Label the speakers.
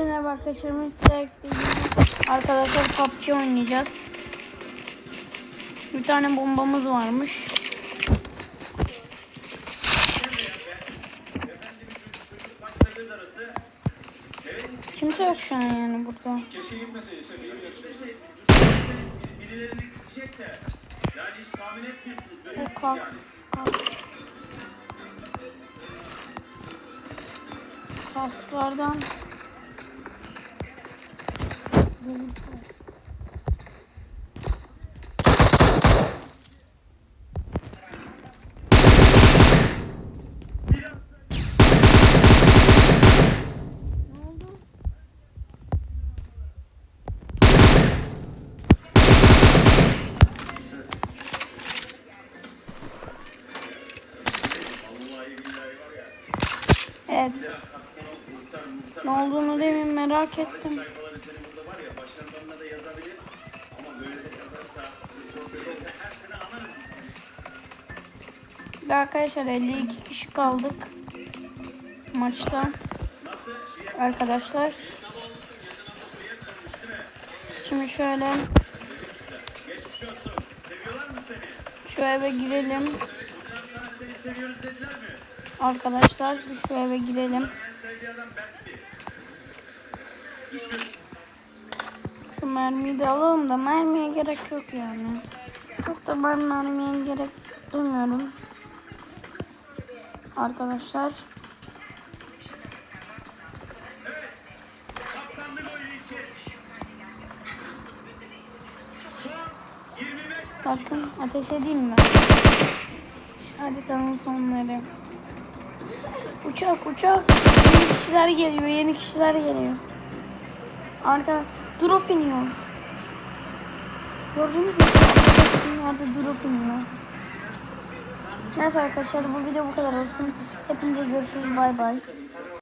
Speaker 1: Hepinize merhaba arkadaşlar. Arkadaşlar PUBG oynayacağız. Bir tane bombamız varmış. Kimse yok şu an yani burada.
Speaker 2: Keşke gitmeseydi. Şöyle bir götürmeseydi. Birilerini gidecek de. Yani hiç tahmin etmiyorsunuz. Böyle
Speaker 1: Bu kaks. Evet. Ne olduğunu demin merak ettim.
Speaker 2: Başlarından da yazabilir. Ama böyle de yazarsa siz çok özellikle her sene anlarız biz
Speaker 1: arkadaşlar 52 kişi kaldık maçta. Arkadaşlar. Şimdi şöyle şu eve girelim. Arkadaşlar şu eve girelim.
Speaker 2: Düşün.
Speaker 1: Mermiyi de alalım da mermiye gerek yok yani. Çok da ben mermiye gerek duymuyorum. Arkadaşlar.
Speaker 2: Kaptanlık oyunu için. Son 25
Speaker 1: Bakın ateş edeyim mi? Haritanın sonları. Uçak uçak. Yeni kişiler geliyor. Yeni kişiler geliyor. Arka drop iniyor. Gördünüz mü? Dünyada drop iniyor. Neyse arkadaşlar bu video bu kadar olsun. Hepinize görüşürüz. Bay bay.